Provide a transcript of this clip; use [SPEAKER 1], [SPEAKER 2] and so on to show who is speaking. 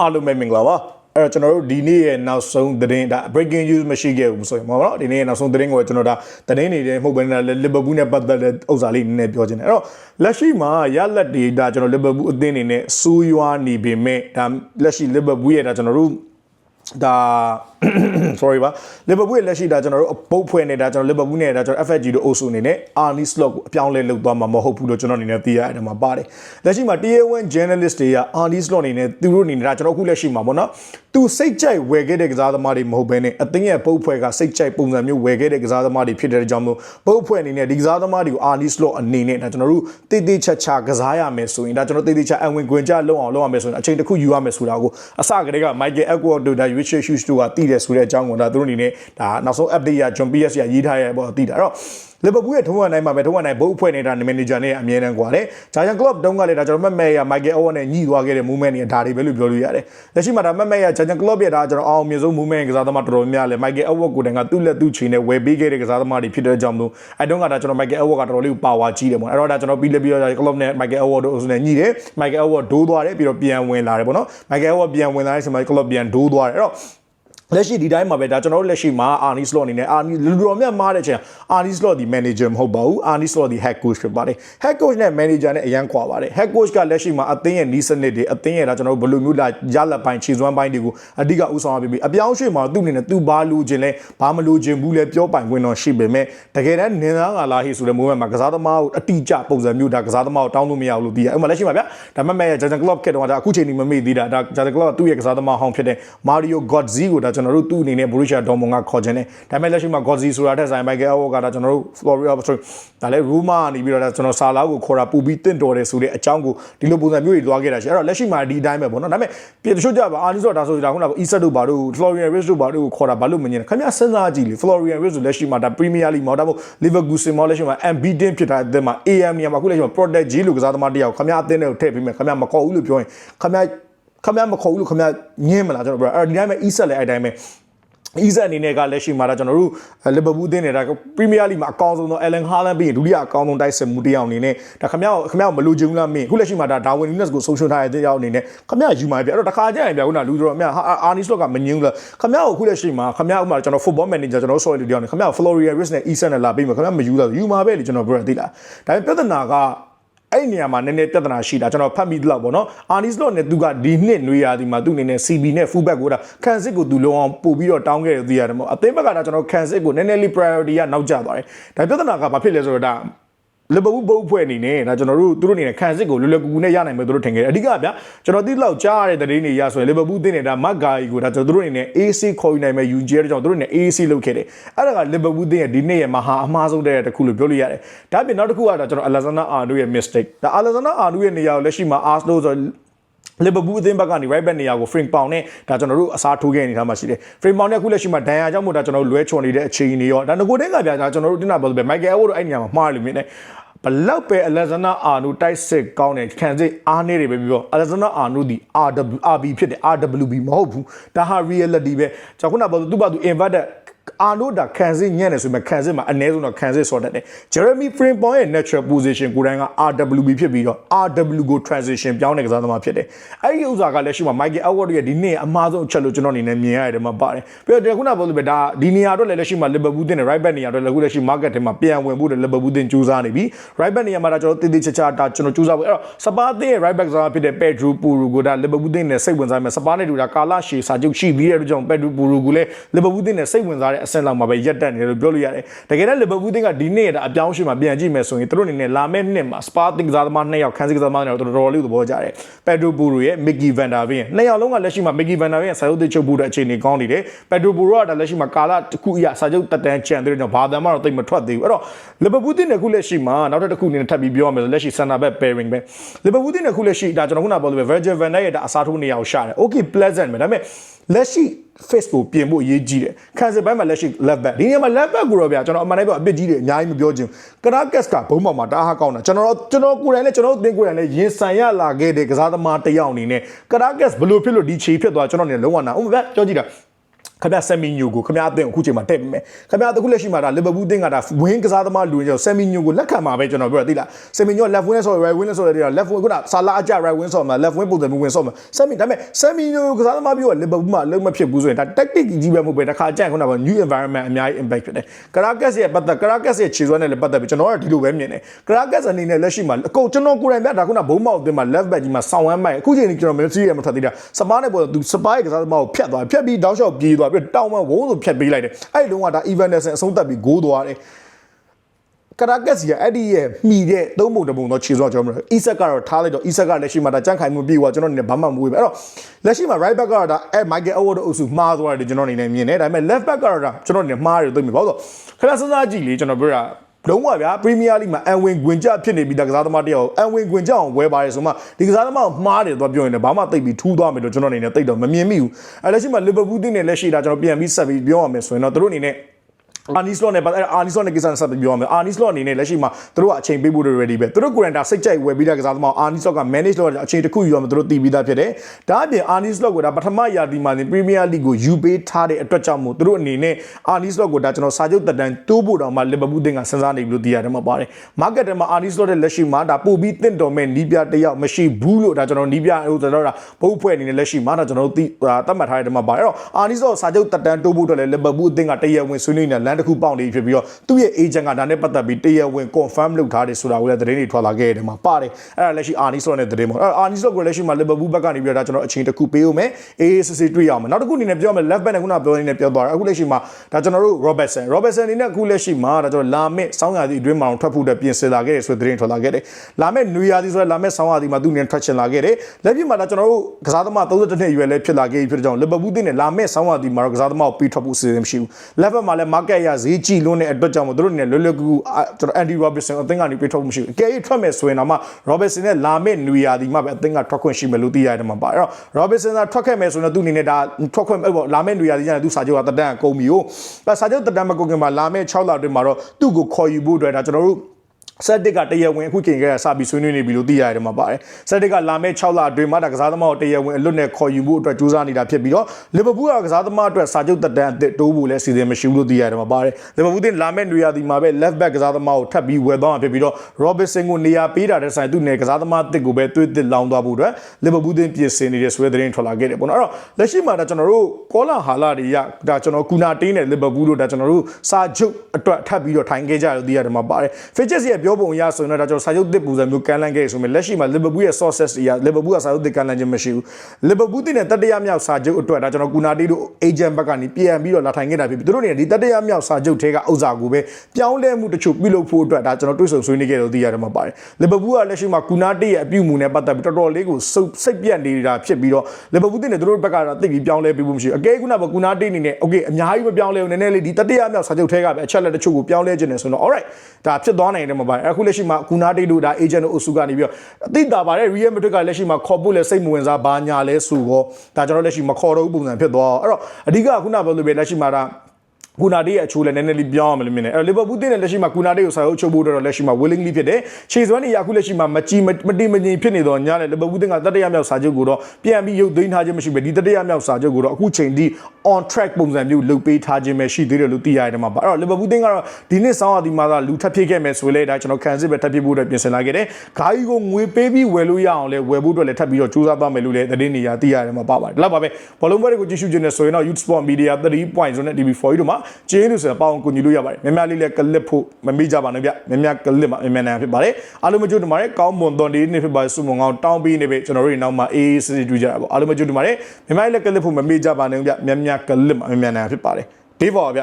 [SPEAKER 1] အားလုံးပဲမင်္ဂလာပါအဲ့တော့ကျွန်တော်တို့ဒီနေ့ရဲ့နောက်ဆုံးသတင်းဒါ breaking news မရှိခဲ့ဘူးဆိုရင်မဟုတ်တော့ဒီနေ့ရဲ့နောက်ဆုံးသတင်းကိုကျွန်တော်ဒါသတင်းနေတယ်မဟုတ်ဘဲနဲ့လီဗာပူးနဲ့ပတ်သက်တဲ့ဥစ္စာလေးနည်းနည်းပြောချင်တယ်အဲ့တော့လက်ရှိမှာရလက်တွေဒါကျွန်တော်လီဗာပူးအသင်းအနေနဲ့စူးရွားနေပေမဲ့ဒါလက်ရှိလီဗာပူးရဲ့ဒါကျွန်တော်တို့ဒါ sorry ပါလီဗာပူးရဲ့လက်ရှိဒါကျွန်တော်တို့အပုတ်ဖွဲ့နေတာကျွန်တော်လီဗာပူးနဲ့ဒါကျွန်တော် FFG တို့အုပ်စုအနေနဲ့ Arnie Slot ကိုအပြောင်းလဲလုပ်သွားမှာမဟုတ်ဘူးလို့ကျွန်တော်အနေနဲ့သိရတဲ့မှာပါတယ်လက်ရှိမှာ Tier 1 journalist တွေက Arnie Slot အနေနဲ့သူတို့အနေနဲ့ဒါကျွန်တော်အခုလက်ရှိမှာပေါ့နော်သူစိတ်ကြိုက်ဝယ်ခဲ့တဲ့ကစားသမားတွေမဟုတ်ဘဲနဲ့အသင်းရဲ့ပုတ်ဖွဲ့ကစိတ်ကြိုက်ပုံစံမျိုးဝယ်ခဲ့တဲ့ကစားသမားတွေဖြစ်တဲ့ကြောင့်မို့ပုတ်ဖွဲ့အနေနဲ့ဒီကစားသမားတွေကို Arnie Slot အနေနဲ့ဒါကျွန်တော်တို့တိတိချက်ချကစားရမယ်ဆိုရင်ဒါကျွန်တော်တိတိချက်အဝင်ခွင်ကြလုံအောင်လုပ်ရမယ်ဆိုရင်အချိန်တစ်ခုယူရမယ်ဆိုတာကိုအစကတည်းက Michael Edward တို့ဒါ Richard Hughes တို့ကတည်တယ်ဆိုတဲ့အကြောင်းကိုဒါသူတို့အနေနဲ့ဒါနောက်ဆုံး update ရ John PS ရရေးထားရပေါ့တည်တာအဲ့တော့လီဗာပူးရဲ့ထုံးဝနိုင်မှာပဲထုံးဝနိုင်ဘုတ်အဖွဲ့နေတာမန်နေဂျာနဲ့အမြဲတမ်းကွာတယ်။ဂျာယန်ကလော့တုံးကလည်းဒါကျွန်တော်မက်မဲရမိုက်ကယ်အိုဝါနဲ့ညှိသွားခဲ့တဲ့ movement တွေဒါတွေပဲလို့ပြောလို့ရတယ်။လက်ရှိမှာဒါမက်မဲရဂျာယန်ကလော့ရဲ့ဒါကျွန်တော်အောင်မြင်ဆုံး movement ကစားသမားတော်တော်များများလဲမိုက်ကယ်အိုဝါကိုတန်ကသူ့လက်သူ့ချီနဲ့ဝယ်ပေးခဲ့တဲ့ကစားသမားတွေဖြစ်တဲ့ကြောင့်မို့အဲတုန်းကဒါကျွန်တော်မိုက်ကယ်အိုဝါကတော်တော်လေးပါဝါကြီးတယ်ပေါ့။အဲ့တော့ဒါကျွန်တော်ပြီးလက်ပြီးတော့ကလော့နဲ့မိုက်ကယ်အိုဝါတို့ဆိုနေညှိတယ်။မိုက်ကယ်အိုဝါဒိုးသွားတယ်ပြီးတော့ပြန်ဝင်လာတယ်ပေါ့နော်။မိုက်ကယ်အိုဝါပြန်ဝင်လာတဲ့အချိန်မှာကလော့ပြန်ဒိုးသွားတယ်။အဲ့တော့ လက်ရှိဒီတိုင်းမှာပဲဒါကျွန်တော်တို့လက်ရှိမှာအာနီစလော့အနေနဲ့အာနီလူတော်မြတ်မားတဲ့ချိန်အာနီစလော့ဒီ manager မဟုတ်ပါဘူးအာနီစလော့ဒီ head coach ဖြစ်ပါတယ် head coach နဲ့ manager နဲ့အရန်ခွာပါတယ် head coach ကလက်ရှိမှာအသင်းရဲ့နီးစနစ်တွေအသင်းရဲ့ဒါကျွန်တော်တို့ဘယ်လိုမျိုးလာရလက်ပိုင်းခြေစွမ်းပိုင်းတွေကိုအဓိကဥဆောင်ရပြီးအပြောင်းရွှေ့မှာသူ့အနေနဲ့သူဘာလိုချင်လဲဘာမလိုချင်ဘူးလဲပြောပိုင်ခွင့်တော့ရှိပေမဲ့တကယ်တမ်းနင်သားကလာဟိဆိုတဲ့ moment မှာကစားသမားကိုအတိအကျပုံစံမျိုးဒါကစားသမားကိုတောင်းလို့မရဘူးလို့သိရအဲ့မှာလက်ရှိမှာဗျဒါမှမဟုတ် Jurgen Klopp ခေတ်တုန်းကဒါအခုချိန်ဒီမမေ့သေးတာဒါ Jurgen Klopp ကသူ့ရဲ့ကစားသမားဟောင်းဖြစ်တဲ့ Mario Götze ကိုဒါကျွန်တော်တို့သူ့အနေနဲ့ Borussia Dortmund ကခေါ်ခြင်းတယ်ဒါပေမဲ့လက်ရှိမှာ Götze ဆိုတာတဲ့ဆိုင် Michael Owen ကဒါကျွန်တော်တို့ Florida sorry ဒါလည်း rumor နေပြီးတော့ဒါကျွန်တော်ဆာလာကိုခေါ်တာပူပြီးတင့်တော်တယ်ဆိုတဲ့အကြောင်းကိုဒီလိုပုံစံမျိုးတွေတွားခဲ့တာရှိအဲ့တော့လက်ရှိမှာဒီအတိုင်းပဲပေါ့နော်ဒါပေမဲ့ပြည်တချို့ကြပါအာနီဆိုဒါဆိုဒါခုနက Isak တို့ဘာတို့ Florian Wirtz တို့ဘာတို့ကိုခေါ်တာဘာလို့မငင်းလဲခင်ဗျစဉ်းစားကြည့်လေ Florian Wirtz ဆိုလက်ရှိမှာဒါ Premier League မှာဒါမှမဟုတ် Leverkusen မှာလက်ရှိမှာ unbeaten ဖြစ်တာအသင်းမှာ AM နေရာမှာအခုလက်ရှိမှာ Protect G လို့ကစားသမားတယောက်ခင်ဗျအသင်းတွေကိုထည့်ပေးမယ်ခင်ဗျမခေါ်ဘူးလို့ပြောရင်ခင်ဗျ ခင်ဗျမခေါ်ဘူးလို့ခင်ဗျညင်းမလားကျွန်တော်ပြောအဲ့ဒီတိုင်းပဲ Isak လည်းအဲ့တိုင်းပဲအီဇက်အနေနဲ့ကလက်ရှိမှာဒါကျွန်တော်တို့လီဗာပူးအသင်းနေတာပရီးမီးယားလိမှာအကောင်းဆုံးသောအယ်လန်ဟာလန်ပြီးရင်ဒုတိယအကောင်းဆုံးတိုက်စစ်မှုတစ်ယောက်အနေနဲ့ဒါခမရခမရမလိုချင်ဘူးလားမင်းအခုလက်ရှိမှာဒါဒါဝင်နူးနက်စ်ကိုဆုံးရှုံးထားတဲ့တစ်ယောက်အနေနဲ့ခမရယူမှာပြအဲ့တော့တခါကျရင်ပြခုနလူတော်အမြအာနီစလော့ကမငင်းဘူးလားခမရကိုအခုလက်ရှိမှာခမရဥမာကျွန်တော် football manager ကျွန်တော် sorry တစ်ယောက်နေခမရ Floria Risk နဲ့ Eason နဲ့လာပြီးမှာခမရမယူလားယူမှာပဲလေကျွန်တော်ပြောရသေးလားဒါပေမဲ့ပြဿနာက အဲ့ဒီနေရာမှာနည်းနည်းပြဿနာရှိတာကျွန်တော်ဖတ်မိတော့ဗောနော်အာနီစလော့နဲ့သူကဒီနှစ်နွေရာသီမှာသူအနေနဲ့ CB နဲ့ fullback ကိုဒါခန်စစ်ကိုသူလုံးအောင်ပို့ပြီးတော့တောင်းခဲ့တယ်သိရတယ်မို့အသင်းဘက်ကဒါကျွန်တော်ခန်စစ်ကိုနည်းနည်းလေး priority ကနောက်ကျသွားတယ်ဒါပြဿနာကဘာဖြစ်လဲဆိုတော့ဒါ လီဗာပူးဘုတ်ဖွဲ့အနေနဲ့ဒါကျွန်တော်တို့သူတို့အနေနဲ့ခံစစ်ကိုလွယ်လွယ်ကူကူနဲ့ရနိုင်မယ်သူတို့ထင်ခဲ့တယ်အဓိကဗျာကျွန်တော်တိလောက်ကြားရတဲ့သတင်းတွေရဆိုရင်လီဗာပူးတင်းနေတာမက်ဂါကြီးကိုဒါကျွန်တော်တို့အနေနဲ့ AC ခေါ်ယူနိုင်မယ် UG တဲ့ကြောင့်သူတို့အနေနဲ့ AC လုပ်ခဲ့တယ်အဲ့ဒါကလီဗာပူးတင်းရဲ့ဒီနေ့ရဲ့မဟာအမှားဆုံးတဲ့တစ်ခုလို့ပြောလို့ရတယ်ဒါပြင်နောက်တစ်ခုကတော့ကျွန်တော် Alexander Arnold ရဲ့ mistake ဒါ Alexander Arnold ရဲ့နေရာကိုလက်ရှိမှာ Arsenal ဆိုလီဗာပူးအသင်းဘက်ကနေ right back နေရာကို frame ပေါင်နဲ့ဒါကျွန်တော်တို့အစားထိုးခဲ့နေတာမှရှိတယ် frame ပေါင်နဲ့အခုလက်ရှိမှာဒဏ်ရာကြောင့်မို့ဒါကျွန်တော်တို့လွဲချော်နေတဲ့အခြေအနေရောဒါငကိုတင်းကပြဒါကျွန်တော်တို့တင်တာပြောဆိုပဲ Michael Owen တို့အဲ့နေရာမှာမှားလို့မြင်တယ် ဘလောက်ပဲ Alexander Arnold တိုက်စစ်ကောင်းတယ်ခံစစ်အားနေတယ်ပဲပြီးတော့ Alexander Arnold ဒီ RW RB ဖြစ်တယ် RWB မဟုတ်ဘူးဒါဟာ reality ပဲကျွန်တော်ခုနကပြောသူ့ဘာသူ inverted အာနိုဒါခံစစ်ညံ့တယ်ဆိုမှခံစစ်မှာအနည်းဆုံးတော့ခံစစ်ဆော့တတ်တယ် Jeremy Frimpong ရဲ့ natural position ကိုယ်တိုင်က RWB ဖြစ်ပြီးတော့ RW ကို transition ပြောင်းတဲ့ကစားသမားဖြစ်တယ်အဲ့ဒီဥစ္စာကလည်းရှိမှာ Michael Edwards ရဲ့ဒီနေ့အမှားဆုံးအချက်လို့ကျွန်တော်အနေနဲ့မြင်ရတယ်မှာပါတယ်ပြီးတော့ခုနကပြောလို့ပဲဒါဒီနေရာတော့လည်းလက်ရှိမှာ Liverpool တင်တယ် right back နေရာတော့လည်းအခုလက်ရှိ market ထဲမှာပြန်ဝင်ဖို့ Liverpool တင်ကြိုးစားနေပြီ right back နေရာမှာဒါကျွန်တော်တည်တည်ချာချာဒါကျွန်တော်ကြိုးစားဖို့အဲ့တော့စပါးတင်ရဲ့ right back ကစားဖြစ်တဲ့ Pedro Puro ကိုဒါ Liverpool တင်နဲ့စိတ်ဝင်စားမယ်စပါးနဲ့တူတာကာလာရှေစာချုပ်ရှိပြီးတဲ့အတွက်ကြောင့် Pedro Puro ကိုလည်း Liverpool တင်နဲ့စိတ်ဝင်စားတဲ့အဆင့်လောက်မှာပဲရက်တက်နေတယ်လို့ပြောလို့ရတယ်တကယ်တော့လီဗာပူးတင်းကဒီနေ့ကအပြောင်းအရွှေ့မှာပြန်ကြည့်မယ်ဆိုရင်သူတို့အနေနဲ့လာမယ့်နှစ်မှာစပါတင်ကစားသမားနှစ်ယောက်ခန်းစီကစားသမားနှစ်ယောက်တော်တော်လေးသဘောကျတယ်ပက်ဒရိုဘူရိုရဲ့မစ်ကီဗန်ဒါဗင်နှစ်ယောက်လုံးကလက်ရှိမှာမစ်ကီဗန်ဒါဗင်ဆာယုတ်တစ်ချုပ်ဘူးတဲ့အခြေအနေကောင်းနေတယ်ပက်ဒရိုဘူရိုကလက်ရှိမှာကာလာတစ်ခုအရာဆာချုပ်တက်တန်းချန်တဲ့ကြောင့်ဘာသာမှတော့တိတ်မထွက်သေးဘူးအဲ့တော့လီဗာပူးတင်းကခုလက်ရှိမှာနောက်တစ်ခုအနေနဲ့ထပ်ပြီးပြောရမယ်ဆိုလက်ရှိဆန်နာဘက် pairing ပဲလီဗာပူးတင်းကခုလက်ရှိဒါကျွန်တော်ခုနပြောလို့ပဲ Virgil van Dijk ရဲ့ဒါအစားထိုးနေရာကိုရှာတယ် okay pleasant ပဲဒါပေမဲ့လက်ရှိ face ကိုပြင်ဖို့အရေးကြီးတယ်ခံစစ်ပိုင်းမှာလက်ရှိ left back ဒီနေရာမှာ left back ကိုတော့ဗျာကျွန်တော်အမှန်တိုင်းပြောအပြစ်ကြီးတယ်အများကြီးမပြောချင်ကရာကက်စ်ကဘုံပေါ်မှာတားဟာကောင်းတာကျွန်တော်ကျွန်တော်ကိုယ်တိုင်လည်းကျွန်တော်တင်ကိုယ်တိုင်လည်းရင်ဆိုင်ရလာခဲ့တဲ့ကစားသမားတစ်ယောက်အနေနဲ့ကရာကက်စ်ဘယ်လိုဖြစ်လို့ဒီခြေဖြစ်သွားကျွန်တော်နေလုံးဝနာဥပမာပြောကြည့်တာ ခင်ဗျာဆယ်မီညိုကိုခင်ဗျာအသင်းကိုအခုချိန်မှာတက်ပြီမယ်ခင်ဗျာအခုလက်ရှိမှာဒါလီဗာပူးအသင်းကဒါဝင်းကစားသမားလူရင်းဆယ်မီညိုကိုလက်ခံမှာပဲကျွန်တော်ပြောသိလားဆယ်မီညို left wing ဆို right wing ဆိုတဲ့ left wing ကဆာလာအကြ right wing ဆိုမှာ left wing ပုံစံမျိုးဝင်ဆိုမှာဆယ်မီဒါပေမဲ့ဆယ်မီညိုကစားသမားပြောလီဗာပူးမှာအလုံးမဖြစ်ဘူးဆိုရင်ဒါ tactic ကြီးပဲမဟုတ်ပဲတစ်ခါကြံ့ခုနက new environment အများကြီး impact ဖြစ်တယ်ကရာကက်စ်ရဲ့ပတ်သက်ကရာကက်စ်ရဲ့ခြေစွမ်းနဲ့လည်းပတ်သက်ပြီးကျွန်တော်ကဒီလိုပဲမြင်တယ်ကရာကက်စ်အနေနဲ့လက်ရှိမှာအကုန်ကျွန်တော်ကိုယ်တိုင်ပြဒါခုနဘုံမောက်အသင်းမှာ left back ကြီးမှာဆောင်းဝမ်းမိုက်အခုချိန်ကြီးကျွန်တော် military ရဲ့မထွက်သေးတာစပါးနဲ့ပေါ်သူစပါးရဲ့ကစားသမားကိုဖျက်သွားဖျက်ပြီးတောက်လျှောက်ပြေးသွားပြီးတောင်းမဝုန်းဆိုဖျက်ပေးလိုက်တယ်အဲ့ဒီလုံးကဒါ Evanescence အဆုံးသတ်ပြီးဂိုးသွားတယ်ကရာကက်စီကအဲ့ဒီရဲ့မှီတဲ့သုံးပုံတစ်ပုံတော့ခြေစောကျွန်တော်တို့အီဆက်ကတော့ထားလိုက်တော့အီဆက်ကလက်ရှိမှာဒါကြန့်ခိုင်မှုပြေသွားကျွန်တော်အနေနဲ့ဘာမှမဝေးပဲအဲ့တော့လက်ရှိမှာ right back ကတော့ဒါအဲ Michael Owen တို့အုပ်စုမှားသွားတယ်ကျွန်တော်အနေနဲ့မြင်တယ်ဒါပေမဲ့ left back ကတော့ဒါကျွန်တော်အနေနဲ့မှားတယ်သိပြီဘာလို့ဆိုခဏစဉ်းစားကြည့်လေကျွန်တော်ပြောတာ လုံးဝဗျာပရီးမီးယားလိမှာအန်ဝင်ဂွင်ကြဖြစ်နေပြီးတကစားသမားတယောက်အန်ဝင်ဂွင်ကြအောင်ဝဲပါတယ်ဆိုမှဒီကစားသမားကိုမှားတယ်တော့ပြောရင်လည်းဘာမှသိပ်ပြီးထူးသွားမယ်လို့ကျွန်တော်အနေနဲ့သိတော့မမြင်မိဘူးအဲလက်ရှိမှာလီဗာပူးတင်းနဲ့လက်ရှိတာကျွန်တော်ပြန်ပြီးဆက်ပြီးပြောရမယ်ဆိုရင်တော့သူတို့အနေနဲ့ အာနီစလော့နဲ့ပတ်အာနီစလော့နဲ့ကိစ္စနဲ့ဆက်ပြီးပြောရမယ်အာနီစလော့အနေနဲ့လက်ရှိမှာသူတို့ကအချိန်ပေးဖို့ ready ပဲသူတို့ကိုရန်တာစိတ်ကြိုက်ဝယ်ပြီးတဲ့ကစားသမားအာနီစလော့က manage လုပ်တဲ့အချိန်တစ်ခုယူရမယ်သူတို့တည်ပြီးသားဖြစ်တယ်ဒါအပြင်အာနီစလော့ကိုဒါပထမရာသီမှာပရီးမီးယားလိကိုယူပေးထားတဲ့အတွက်ကြောင့်မို့သူတို့အနေနဲ့အာနီစလော့ကိုဒါကျွန်တော်စာချုပ်တက်တန်းတိုးဖို့တောင်မှလီဗာပူးတင်ကစဉ်းစားနေပြီလို့သိရတယ်မှာပါတယ် market ထဲမှာအာနီစလော့တဲ့လက်ရှိမှာဒါပို့ပြီးတင့်တော်မဲ့နီးပြတယောက်မရှိဘူးလို့ဒါကျွန်တော်နီးပြဟိုကျွန်တော်ဒါဘုတ်ဖွဲ့အနေနဲ့လက်ရှိမှာဒါကျွန်တော်တို့သိသတ်မှတ်ထားတဲ့ထဲမှာပါတယ်အဲ့တော့အာနီစလော့စာချုပ်တက်တန်းတိုးဖို့အတွက်လည်းလီဗာပူးအသင်းကတရဝင်ဆွေးနွေးနေတဲ့လမ်းတစ်ခုပေါက်နေဖြစ်ပြီးတော့သူ့ရဲ့ agent ကဒါနဲ့ပတ်သက်ပြီးတရားဝင် confirm လုပ်ထားတယ်ဆိုတာကိုလည်းသတင်းတွေထွက်လာခဲ့တယ်မှာပါတယ်အဲ့ဒါလက်ရှိအာနီစလော့နဲ့သတင်းပေါ့အဲ့အာနီစလော့ကိုလက်ရှိမှာလီဗာပူးဘက်ကနေပြီးတော့ဒါကျွန်တော်အချိန်တစ်ခုပေးဦးမယ်အေးစစ်စစ်တွေ့ရအောင်နောက်တစ်ခုအနေနဲ့ပြောမယ် left back နဲ့ခုနပြောနေနဲ့ပြောသွားတယ်အခုလက်ရှိမှာဒါကျွန်တော်တို့ Robertson Robertson အနေနဲ့အခုလက်ရှိမှာဒါကျွန်တော်လာမစ်စောင်းရာသီအတွင်းမှာထွက်ဖို့အတွက်ပြင်ဆင်လာခဲ့တယ်ဆိုတဲ့သတင်းထွက်လာခဲ့တယ်လာမစ်နွေရာသီဆိုတဲ့လာမစ်စောင်းရာသီမှာသူအနေနဲ့ထွက်ချင်လာခဲ့တယ်လက်ပြမှာဒါကျွန်တော်တို့ကစားသမား32နှစ်အရွယ်လည်းဖြစ်လာခဲ့ပြီဖြစ်တဲ့ကြောင့်လီဗာပူးတင်းနဲ့လာမစ်စောင်းရာသီမှာတော့ကစားသမားကိုပြီးထွက်ဖို့အစီအစဉ်မရှိဘူး level မှာလည်း market ရဈေးကြီးလွန်းတဲ့အတွက်ကြောင့်မို့သူတို့အနေနဲ့လွယ်လွယ်ကူကူကျွန်တော် Andy Robertson အသင်းကနေပြေးထုတ်မှုမရှိဘူးအကယ်၍ထွက်မယ်ဆိုရင်တော့မှ Robertson နဲ့လာမယ့်နွေရာသီမှာပဲအသင်းကထွက်ခွင့်ရှိမယ်လို့သိရတယ်မှာပါအဲ့တော့ Robertson ကထွက်ခဲ့မယ်ဆိုရင်တော့သူ့အနေနဲ့ဒါထွက်ခွင့်ပေါ့လာမယ့်နွေရာသီကျရင်သူစာချုပ်ကတက်တန်းကုန်ပြီကိုဒါစာချုပ်တက်တန်းမကုန်ခင်မှာလာမယ့်6လအတွင်းမှာတော့သူ့ကိုခေါ်ယူဖို့အတွက်ဒါကျွန်တော်တို့ ဆက်တစ်ကတရဝင်အခုချိန်ကစပြီးဆွေးနွေးနေပြီလို့သိရတယ်မှာပါတယ်ဆက်တစ်ကလာမယ့်6လအတွင်းမှာဒါကစားသမားကိုတရဝင်အလွတ်နဲ့ခေါ်ယူဖို့အတွက်ကြိုးစားနေတာဖြစ်ပြီးတော့လီဗာပူးကကစားသမားအတွက်စာချုပ်တက်တန်းအသစ်တိုးဖို့လည်းစီစဉ်မရှိဘူးလို့သိရတယ်မှာပါတယ်လီဗာပူးတင်လာမယ့်နွေရာသီမှာပဲ left back ကစားသမားကိုထပ်ပြီးဝယ်သွားမှာဖြစ်ပြီးတော့ Robertson ကိုနေရာပေးတာတဲ့ဆိုင်သူ့နယ်ကစားသမားအသစ်ကိုပဲသွေးသစ်လောင်းသွားဖို့အတွက်လီဗာပူးတင်ပြင်ဆင်နေတဲ့ဆိုတဲ့သတင်းထွက်လာခဲ့တယ်ပေါ့နော်အဲ့တော့လက်ရှိမှာဒါကျွန်တော်တို့ကောလာဟာလာတွေရဒါကျွန်တော်ကူနာတင်းနဲ့လီဗာပူးတို့ဒါကျွန်တော်တို့စာချုပ်အတွက်ထပ်ပြီးတော့ထိုင်ခဲ့ကြလို့သိရတယ်မှာပါတယ် Fitches ရဲ့ပြောပုံအရဆိုရင်တော့ကျွန်တော်စာချုပ်သစ်ပုံစံမျိုးကန်လန်းခဲ့ဆိုရင်လက်ရှိမှာလီဗာပူးရဲ့ sources တွေကလီဗာပူးကစာချုပ်သစ်ကန်လန်းခြင်းမရှိဘူးလီဗာပူးတင်တဲ့တတိယမြောက်စာချုပ်အတွက်ဒါကျွန်တော်ကူနာတီတို့ agent ဘက်ကနေပြန်ပြီးတော့လာထိုင်ခဲ့တာဖြစ်ပြီးသူတို့နေဒီတတိယမြောက်စာချုပ်ထဲကဥစ္စာကိုပဲပြောင်းလဲမှုတချို့ပြုလုပ်ဖို့အတွက်ဒါကျွန်တော်တွေ့ဆုံဆွေးနွေးခဲ့လို့သိရတယ်မှာပါတယ်လီဗာပူးကလက်ရှိမှာကူနာတီရဲ့အပြုအမူနဲ့ပတ်သက်ပြီးတော်တော်လေးကိုစိတ်စိတ်ပြတ်နေတာဖြစ်ပြီးတော့လီဗာပူးတင်တဲ့သူတို့ဘက်ကတော့သိပြီးပြောင်းလဲပေးဖို့မရှိဘူးအကဲကူနာဘကူနာတီအနေနဲ့ okay အများကြီးမပြောင်းလဲဘူးနည်းနည်းလေးဒီတတိယမြောက်စာချုပ်ထဲကပဲအချက်လက်တချို့ကိုပြောင်းလဲခြင်းနဲ့ဆိုတော့ alright ဒါဖြစ်သွားနိုင်တယ်မှာပါတယ်အခုလက်ရှိမှာကူနာတီတို့ဒါ agent တို့အစုကနေပြီးတော့အသိတာပါတယ် Real Madrid ကလက်ရှိမှာခေါ်ဖို့လဲစိတ်မဝင်စားဘာညာလဲဆိုတော့ဒါကျွန်တော်လက်ရှိမခေါ်တော့ဘူးပုံစံဖြစ်သွားအဲ့တော့အဓိကခုနပြောလို့ပဲလက်ရှိမှာဒါကူနာတေးရဲ့အချိုးလည်းနည်းနည်းလေးပြောင်းအောင်မလို့မြင်တယ်အဲ့တော့လီဗာပူးတင်းတဲ့လက်ရှိမှာကူနာတေးကိုစာချုပ်ချုပ်ဖို့တော့လက်ရှိမှာ willingly ဖြစ်တယ်ခြေစွမ်းတွေရခုလက်ရှိမှာမကြည်မတိမငြိမ်ဖြစ်နေတော့ညလည်းလီဗာပူးတင်းကတတိယမြောက်စာချုပ်ကိုတော့ပြန်ပြီးရုပ်သိမ်းထားခြင်းမရှိပဲဒီတတိယမြောက်စာချုပ်ကိုတော့အခုချိန်ထိ on track ပုံစံမျိုးလုပ်ပေးထားခြင်းပဲရှိသေးတယ်လို့သိရတယ်မှာပါအဲ့တော့လီဗာပူးတင်းကတော့ဒီနှစ်ဆောင်းအဒီမှာကလူထပ်ဖြစ်ခဲ့မယ်ဆိုလေဒါကျွန်တော်ခံစစ်ပဲထပ်ဖြစ်ဖို့အတွက်ပြင်ဆင်လာခဲ့တယ်ဂါကြီးကိုငွေပေးပြီးဝယ်လို့ရအောင်လဲဝယ်ဖို့အတွက်လည်းထပ်ပြီးတော့စူးစမ်းသွားမယ်လို့လည်းသတင်းနေရသိရတယ်မှာပါပါတယ်ဒါပါပဲဘောလုံးပွဲတွေကိုကြည့်ရှုခြင်းနဲ့ဆိုရင်တော့ Youth Sport Media 3.0နဲ့ TV4 တို့မှာကျင်းလို့ဆိုတော့ပေါအောင်ကူညီလို့ရပါတယ်များများလေးလည်းကလစ်ဖို့မမေ့ကြပါနဲ့ဗျများများကလစ်မှာမြန်မြန်နိုင်ဖြစ်ပါတယ်အားလုံးမကြိုးတင်ပါတယ်ကောင်းမွန်တော်ဒီနေ့ဖြစ်ပါတယ်စုမုံကောင်းတောင်းပြီးနေပြီကျွန်တော်တို့နောက်မှာအေးအေးဆေးဆေးတွေ့ကြတာပေါ့အားလုံးမကြိုးတင်ပါတယ်များများလေးလည်းကလစ်ဖို့မမေ့ကြပါနဲ့ဗျများများကလစ်မှာမြန်မြန်နိုင်ဖြစ်ပါတယ်ဒေးဘော်ဗျ